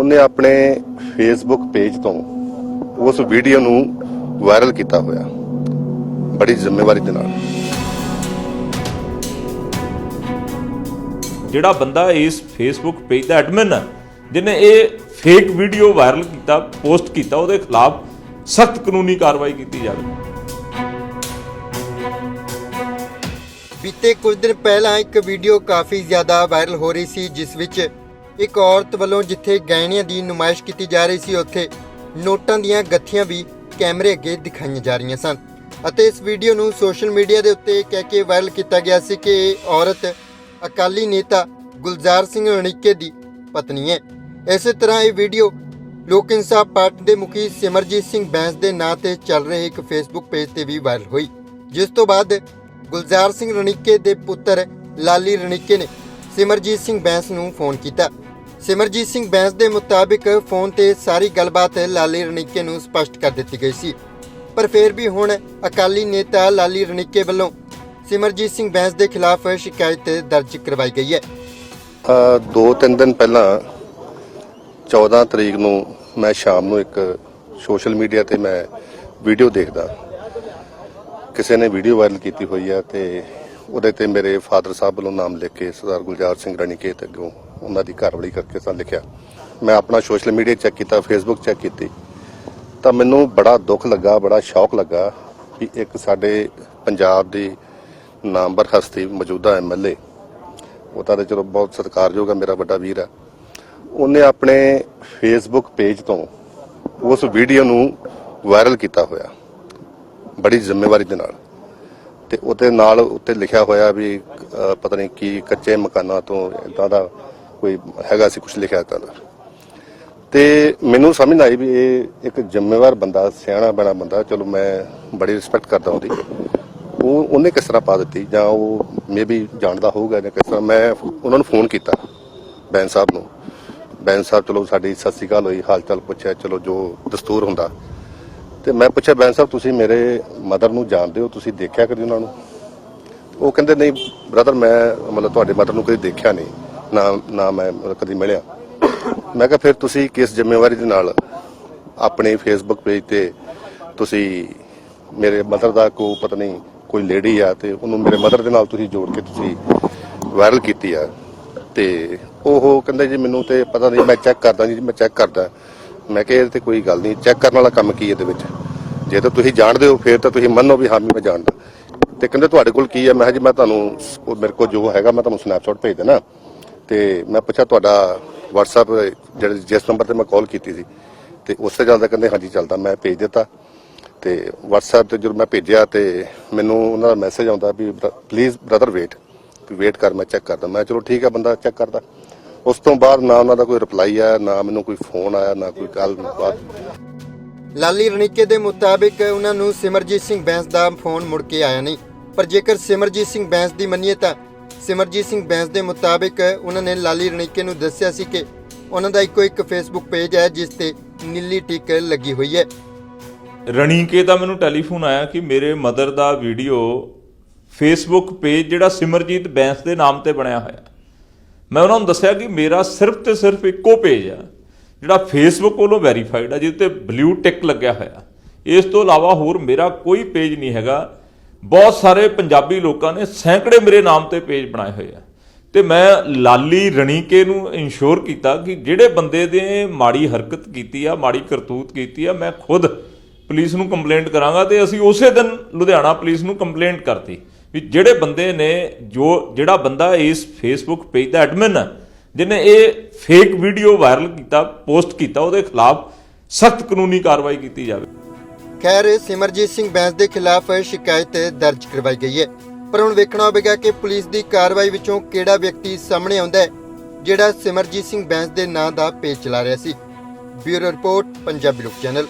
ਉਹਨੇ ਆਪਣੇ Facebook page ਤੋਂ ਉਸ ਵੀਡੀਓ ਨੂੰ ਵਾਇਰਲ ਕੀਤਾ ਹੋਇਆ। ਬੜੀ ਜ਼ਿੰਮੇਵਾਰੀ ਦੇ ਨਾਲ। ਜਿਹੜਾ ਬੰਦਾ ਇਸ ਫੇਸਬੁੱਕ ਪੇਜ ਦਾ ਐਡਮਿਨ ਹੈ ਜਿਹਨੇ ਇਹ ਫੇਕ ਵੀਡੀਓ ਵਾਇਰਲ ਕੀਤਾ ਪੋਸਟ ਕੀਤਾ ਉਹਦੇ ਖਿਲਾਫ ਸਖਤ ਕਾਨੂੰਨੀ ਕਾਰਵਾਈ ਕੀਤੀ ਜਾਵੇ। ਬੀਤੇ ਕੁਝ ਦਿਨ ਪਹਿਲਾਂ ਇੱਕ ਵੀਡੀਓ ਕਾਫੀ ਜ਼ਿਆਦਾ ਵਾਇਰਲ ਹੋ ਰਹੀ ਸੀ ਜਿਸ ਵਿੱਚ ਇੱਕ ਔਰਤ ਵੱਲੋਂ ਜਿੱਥੇ ਗਹਿਣਿਆਂ ਦੀ ਨੁਮਾਇਸ਼ ਕੀਤੀ ਜਾ ਰਹੀ ਸੀ, ਉੱਥੇ ਨੋਟਾਂ ਦੀਆਂ ਗੱਥੀਆਂ ਵੀ ਕੈਮਰੇ ਅੱਗੇ ਦਿਖਾਈਆਂ ਜਾ ਰਹੀਆਂ ਸਨ। ਅਤੇ ਇਸ ਵੀਡੀਓ ਨੂੰ ਸੋਸ਼ਲ ਮੀਡੀਆ ਦੇ ਉੱਤੇ ਕਹਿ ਕੇ ਵਾਇਰਲ ਕੀਤਾ ਗਿਆ ਸੀ ਕਿ ਇਹ ਔਰਤ ਅਕਾਲੀ ਨੇਤਾ ਗੁਲਜ਼ਾਰ ਸਿੰਘ ਰਣੀਕੇ ਦੀ ਪਤਨੀ ਹੈ। ਇਸੇ ਤਰ੍ਹਾਂ ਇਹ ਵੀਡੀਓ ਲੋਕ ਇਨਸਾਫ ਪਾਰਟੀ ਦੇ ਮੁਖੀ ਸਿਮਰਜੀਤ ਸਿੰਘ ਬੈਂਸ ਦੇ ਨਾਂ ਤੇ ਚੱਲ ਰਹੇ ਇੱਕ ਫੇਸਬੁੱਕ ਪੇਜ ਤੇ ਵੀ ਵਾਇਰਲ ਹੋਈ, ਜਿਸ ਤੋਂ ਬਾਅਦ ਗੁਲਜ਼ਾਰ ਸਿੰਘ ਰਣੀਕੇ ਦੇ ਪੁੱਤਰ ਲਾਲੀ ਰਣੀਕੇ ਨੇ ਸਿਮਰਜੀਤ ਸਿੰਘ ਬੈਂਸ ਨੂੰ ਫੋਨ ਕੀਤਾ। ਸਿਮਰਜੀਤ ਸਿੰਘ ਬੈਂਸ ਦੇ ਮੁਤਾਬਿਕ ਫੋਨ ਤੇ ਸਾਰੀ ਗੱਲਬਾਤ ਲਾਲੀ ਰਣੀਕੇ ਨੂੰ ਸਪਸ਼ਟ ਕਰ ਦਿੱਤੀ ਗਈ ਸੀ। ਪਰ ਫਿਰ ਵੀ ਹੁਣ ਅਕਾਲੀ ਨੇਤਾ ਲਾਲੀ ਰਣੀਕੇ ਵੱਲੋਂ ਸਿਮਰਜੀਤ ਸਿੰਘ ਬੈਂਸ ਦੇ ਖਿਲਾਫ ਸ਼ਿਕਾਇਤ ਦਰਜ ਕਰਵਾਈ ਗਈ ਹੈ। ਦੋ ਤਿੰਨ ਦਿਨ ਪਹਿਲਾਂ 14 ਤਰੀਕ ਨੂੰ ਮੈਂ ਸ਼ਾਮ ਨੂੰ ਇੱਕ ਸੋਸ਼ਲ ਮੀਡੀਆ ਤੇ ਮੈਂ ਵੀਡੀਓ ਦੇਖਦਾ। ਕਿਸੇ ਨੇ ਵੀਡੀਓ ਵਾਇਰਲ ਕੀਤੀ ਹੋਈ ਹੈ ਤੇ ਉਹਦੇ ਤੇ ਮੇਰੇ ਫਾਦਰ ਸਾਹਿਬ ਵੱਲੋਂ ਨਾਮ ਲਿਖ ਕੇ ਸਰਦਾਰ ਗੁਲਜ਼ਾਰ ਸਿੰਘ ਰਣੀਕੇਤ ਅੱਗੋਂ ਉਹਨਾਂ ਦੀ ਘਰਵਾਲੀ ਕਰਕੇ ਸਾ ਲਿਖਿਆ। ਮੈਂ ਆਪਣਾ ਸੋਸ਼ਲ ਮੀਡੀਆ ਚੈੱਕ ਕੀਤਾ ਫੇਸਬੁੱਕ ਚੈੱਕ ਕੀਤੀ। ਤਾਂ ਮੈਨੂੰ ਬੜਾ ਦੁੱਖ ਲੱਗਾ, ਬੜਾ ਸ਼ੌਕ ਲੱਗਾ ਵੀ ਇੱਕ ਸਾਡੇ ਪੰਜਾਬ ਦੀ ਨਾਮਵਰ ਹਸਤੀ ਮੌਜੂਦਾ ਐਮਐਲਏ ਉਹ ਤਾਂ ਚਲੋ ਬਹੁਤ ਸਤਿਕਾਰਯੋਗ ਹੈ ਮੇਰਾ ਵੱਡਾ ਵੀਰ ਹੈ ਉਹਨੇ ਆਪਣੇ ਫੇਸਬੁੱਕ ਪੇਜ ਤੋਂ ਉਸ ਵੀਡੀਓ ਨੂੰ ਵਾਇਰਲ ਕੀਤਾ ਹੋਇਆ, ਬੜੀ ਜ਼ਿੰਮੇਵਾਰੀ ਦੇ ਨਾਲ। ਤੇ ਉਹਦੇ ਨਾਲ ਉੱਤੇ ਲਿਖਿਆ ਹੋਇਆ ਵੀ ਅਹ, ਪਤਾ ਨਹੀਂ ਕੀ ਕੱਚੇ ਮਕਾਨਾਂ ਤੋਂ ਇਦਾਂ ਦਾ ਕੋਈ ਹੈਗਾ ਸੀ ਕੁਝ ਲਿਖਿਆ ਤਾਂ ਤੇ ਮੈਨੂੰ ਸਮਝ ਨਾ ਆਈ ਵੀ ਇਹ ਇੱਕ ਜ਼ਿੰਮੇਵਾਰ ਬੰਦਾ ਸਿਆਣਾ ਬਣਾ ਬੰਦਾ ਚਲੋ ਮੈਂ ਬੜੀ ਰਿਸਪੈਕਟ ਕਰਦਾ ਉਹਦੀ। ਉਹ ਉਹਨੇ ਕਿਸ ਤਰ੍ਹਾਂ ਪਾ ਦਿੱਤੀ? ਜਾਂ ਉਹ ਮੇਬੀ ਜਾਣਦਾ ਹੋਊਗਾ ਜਾਂ ਕਿਸ ਤਰ੍ਹਾਂ। ਮੈਂ ਉਹਨਾਂ ਨੂੰ ਫੋਨ ਕੀਤਾ ਬੈਂਸ ਸਾਹਿਬ ਨੂੰ। ਬੈਂਸ ਸਾਹਿਬ ਚਲੋ ਸਾਡੀ ਸਤਿ ਸ਼੍ਰੀ ਅਕਾਲ ਹੋਈ ਹਾਲ ਚਾਲ ਪੁੱਛਿਆ ਚਲੋ ਜੋ ਦਸਤੂਰ ਹੁੰਦਾ। ਤੇ ਮੈਂ ਪੁੱਛਿਆ ਬੈਂਸ ਸਾਹਿਬ, ਤੁਸੀਂ ਮੇਰੇ ਮਦਰ ਨੂੰ ਜਾਣਦੇ ਹੋ? ਤੁਸੀਂ ਦੇਖਿਆ ਕਦੀ ਉਹਨਾਂ ਨੂੰ? ਉਹ ਕਹਿੰਦੇ, ਨਹੀਂ, ਬ੍ਰਦਰ, ਮੈਂ ਮਤਲਬ ਤੁਹਾਡੇ ਮਦਰ ਨੂੰ ਕਦੀ ਦੇਖਿਆ ਨਹੀਂ। ਨਾ ਨਾ ਮੈਂ ਕਦੀ ਮਿਲਿਆ। ਮੈਂ ਕਿਹਾ, ਫਿਰ ਤੁਸੀਂ ਕਿਸ ਜ਼ਿੰਮੇਵਾਰੀ ਦੇ ਨਾਲ ਆਪਣੇ ਫੇਸਬੁੱਕ ਪੇਜ ਤੇ ਤੁਸੀਂ ਮੇਰੇ ਮਦਰ ਦਾ ਕੋ ਪਤਾ ਨਹੀਂ ਕੋਈ ਲੇਡੀ ਆ ਤੇ ਉਹਨੂੰ ਮੇਰੇ ਮਦਰ ਦੇ ਨਾਲ ਤੁਸੀਂ ਜੋੜ ਕੇ ਤੁਸੀਂ ਵਾਇਰਲ ਕੀਤੀ ਆ? ਤੇ ਉਹ ਕਹਿੰਦੇ, ਜੀ, ਮੈਨੂੰ ਤੇ ਪਤਾ ਨਹੀਂ, ਮੈਂ ਚੈੱਕ ਕਰਦਾ ਜੀ, ਮੈਂ ਚੈੱਕ ਕਰਦਾ। ਮੈਂ ਕਿਹਾ ਇਹਦੇ ਤੇ ਕੋਈ ਗੱਲ ਨਹੀਂ ਚੈੱਕ ਕਰਨ ਵਾਲਾ ਕੰਮ ਕੀ ਇਹਦੇ ਵਿੱਚ? ਜੇ ਤਾਂ ਤੁਸੀਂ ਜਾਣਦੇ ਹੋ, ਫਿਰ ਤਾਂ ਤੁਸੀਂ ਮੰਨੋ ਵੀ ਹਾਂ, ਵੀ ਮੈਂ ਜਾਣਦਾ। ਤੇ ਕਹਿੰਦੇ ਤੁਹਾਡੇ ਕੋਲ ਕੀ ਹੈ? ਮੈਂ ਕਿਹਾ ਜੀ, ਮੈਂ ਤੁਹਾਨੂੰ ਮੇਰੇ ਕੋਲ ਜੋ ਹੈਗਾ, ਮੈਂ ਤੁਹਾਨੂੰ ਸਨੈਪਸ਼ਾਟ ਭੇਜ ਦੇਣਾ। ਤੇ ਮੈਂ ਪੁੱਛਿਆ ਤੁਹਾਡਾ WhatsApp, ਜਿਹੜੇ ਜਿਸ ਨੰਬਰ ਤੇ ਮੈਂ ਕਾਲ ਕੀਤੀ ਸੀ। ਤੇ ਉਸੇ ਚੱਲਦਾ ਕਹਿੰਦੇ, ਹਾਂਜੀ, ਚੱਲਦਾ, ਮੈਂ ਭੇਜ ਦਿੱਤਾ। ਤੇ WhatsApp ਤੇ ਜਦੋਂ ਮੈਂ ਭੇਜਿਆ, ਤੇ ਮੈਨੂੰ ਉਹਨਾਂ ਦਾ ਮੈਸੇਜ ਆਉਂਦਾ ਵੀ ਪਲੀਜ਼ ਬ੍ਰਦਰ ਵੇਟ ਵੀ ਵੇਟ ਕਰ, ਮੈਂ ਚੈੱਕ ਕਰਦਾ। ਮੈਂ ਚਲੋ, ਠੀਕ ਹੈ, ਬੰਦਾ ਚੈੱਕ ਕਰਦਾ। ਉਸ ਤੋਂ ਬਾਅਦ ਨਾ ਉਹਨਾਂ ਦਾ ਕੋਈ ਰਿਪਲਾਈ ਆਇਆ ਨਾ ਮੈਨੂੰ ਕੋਈ ਫੋਨ ਆਇਆ ਨਾ ਕੋਈ ਗੱਲ ਬਾਤ। ਲਾਲੀ ਰਣੀਕੇ ਦੇ ਮੁਤਾਬਿਕ ਉਹਨਾਂ ਨੂੰ ਸਿਮਰਜੀਤ ਸਿੰਘ ਬੈਂਸ ਦਾ ਫੋਨ ਮੁੜ ਕੇ ਆਇਆ ਨਹੀਂ। ਪਰ ਜੇਕਰ ਸਿਮਰਜੀਤ ਸਿੰਘ ਬੈਂਸ ਦੀ ਮੰਨੀਏ ਤਾਂ ਸਿਮਰਜੀਤ ਸਿੰਘ ਬੈਂਸ ਦੇ ਮੁਤਾਬਿਕ ਉਹਨਾਂ ਨੇ ਲਾਲੀ ਰਣੀਕੇ ਨੂੰ ਦੱਸਿਆ ਸੀ ਕਿ ਉਹਨਾਂ ਦਾ ਇੱਕੋ ਇੱਕ ਫੇਸਬੁੱਕ ਪੇਜ ਹੈ ਜਿਸ ਤੇ ਨੀਲੀ ਟਿਕ ਲੱਗੀ ਹੋਈ ਹੈ। ਰਣੀਕੇ ਦਾ ਮੈਨੂੰ ਟੈਲੀਫੋਨ ਆਇਆ ਕਿ ਮੇਰੇ ਮਦਰ ਦਾ ਵੀਡੀਓ ਫੇਸਬੁੱਕ ਪੇਜ ਜਿਹੜਾ ਸਿਮਰਜੀਤ ਬੈਂਸ ਦੇ ਨਾਮ ਤੇ ਬਣਿਆ ਹੋਇਆ ਮੈਂ ਉਹਨਾਂ ਨੂੰ ਦੱਸਿਆ ਕਿ ਮੇਰਾ ਸਿਰਫ ਤੇ ਸਿਰਫ ਇੱਕੋ ਪੇਜ ਆ, ਜਿਹੜਾ ਫੇਸਬੁੱਕ ਵੱਲੋਂ ਵੈਰੀਫਾਈਡ ਆ, ਜਿਹਦੇ ਤੇ ਬਲੂ ਟਿਕ ਲੱਗਿਆ ਹੋਇਆ। ਇਸ ਤੋਂ ਇਲਾਵਾ ਹੋਰ ਮੇਰਾ ਕੋਈ ਪੇਜ ਨਹੀਂ ਹੈਗਾ। ਬਹੁਤ ਸਾਰੇ ਪੰਜਾਬੀ ਲੋਕਾਂ ਨੇ ਸੈਂਕੜੇ ਮੇਰੇ ਨਾਮ ਤੇ ਪੇਜ ਬਣਾਏ ਹੋਏ ਆ। ਤੇ ਮੈਂ ਲਾਲੀ ਰਣੀਕੇ ਨੂੰ ਇਨਸ਼ੋਰ ਕੀਤਾ ਕਿ ਜਿਹੜੇ ਬੰਦੇ ਦੇ ਮਾੜੀ ਹਰਕਤ ਕੀਤੀ ਆ, ਮਾੜੀ ਕਰਤੂਤ ਕੀਤੀ ਆ, ਮੈਂ ਖੁਦ ਪੁਲਿਸ ਨੂੰ ਕੰਪਲੇਂਟ ਕਰਾਂਗਾ ਤੇ ਅਸੀਂ ਉਸੇ ਦਿਨ ਲੁਧਿਆਣਾ ਪੁਲਿਸ ਨੂੰ ਕੰਪਲੇਂਟ ਕਰਤੀ। ਵੀ ਜਿਹੜੇ ਬੰਦੇ ਨੇ ਜੋ ਜਿਹੜਾ ਬੰਦਾ ਇਸ ਫੇਸਬੁੱਕ ਪੇਜ ਦਾ ਐਡਮਿਨ ਹੈ, ਜਿਹਨੇ ਇਹ ਫੇਕ ਵੀਡੀਓ ਵਾਇਰਲ ਕੀਤਾ ਪੋਸਟ ਕੀਤਾ, ਉਹਦੇ ਖਿਲਾਫ ਸਖਤ ਕਾਨੂੰਨੀ ਕਾਰਵਾਈ ਕੀਤੀ ਜਾਵੇ। ਖੈਰ, ਸਿਮਰਜੀਤ ਸਿੰਘ ਬੈਂਸ ਦੇ ਖਿਲਾਫ ਸ਼ਿਕਾਇਤ ਦਰਜ ਕਰਵਾਈ ਗਈ ਹੈ। ਪਰ ਹੁਣ ਵੇਖਣਾ ਹੋਵੇਗਾ ਕਿ ਪੁਲਿਸ ਦੀ ਕਾਰਵਾਈ ਵਿੱਚੋਂ ਕਿਹੜਾ ਵਿਅਕਤੀ ਸਾਹਮਣੇ ਆਉਂਦਾ ਹੈ, ਜਿਹੜਾ ਸਿਮਰਜੀਤ ਸਿੰਘ ਬੈਂਸ ਦੇ ਨਾਂ ਦਾ ਪੇਜ ਚਲਾ ਰਿਹਾ ਸੀ। ਬਿਊਰੋ ਰਿਪੋਰਟ, ਪੰਜਾਬੀ ਲੋਕ ਚੈਨਲ।